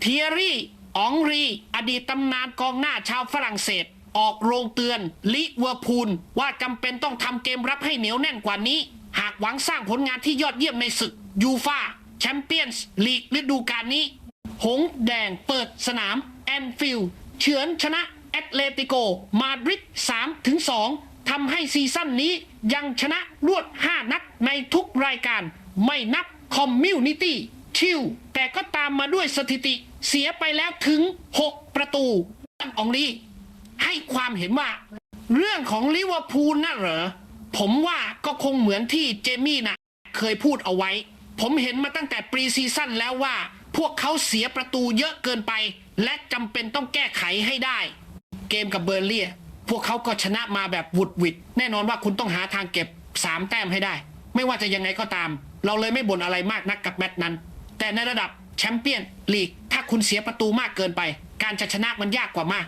เทียรี่อองรี อดีตตำนานกองหน้าชาวฝรั่งเศส ออกโรงเตือนลิเวอร์พูลว่าจำเป็นต้องทำเกมรับให้เหนียวแน่นกว่านี้ หากหวังสร้างผลงานที่ยอดเยี่ยมในศึกยูฟาแชมเปี้ยนส์ลีกฤดูกาลนี้ หงแดงเปิดสนามแอนฟิลด์เฉือนชนะแอตเลติโก มาดริด3ถึง2ทำให้ซีซั่นนี้ยังชนะรวด 5 นัดในทุกรายการ ไม่นับคอมมิวนิตี้ ชิลแต่ก็ตามมาด้วยสถิติเสียไปแล้วถึง 6 ประตูอองลีให้ความเห็นว่า เรื่องของลิเวอร์พูลน่ะเหรอ ผมว่าก็คงเหมือนที่เจมี่นะเคยพูดเอาไว้ ผมเห็นมาตั้งแต่ปรีซีซั่นแล้วว่า พวกเขาเสียประตูเยอะเกินไป และจำเป็นต้องแก้ไขให้ได้ เกมกับเบอร์เลียพวกเขาก็ชนะมาแบบวุดวิดแน่นอนว่าคุณต้องหาทางเก็บ 3 แต้มให้ได้ ไม่ว่าจะยังไงก็ตาม เราเลยไม่บ่นอะไรมากนักกับแมตช์นั้น แต่ในระดับแชมเปี้ยนลีกถ้าคุณเสียประตูมากเกินไป การจะชนะมันยากกว่ามาก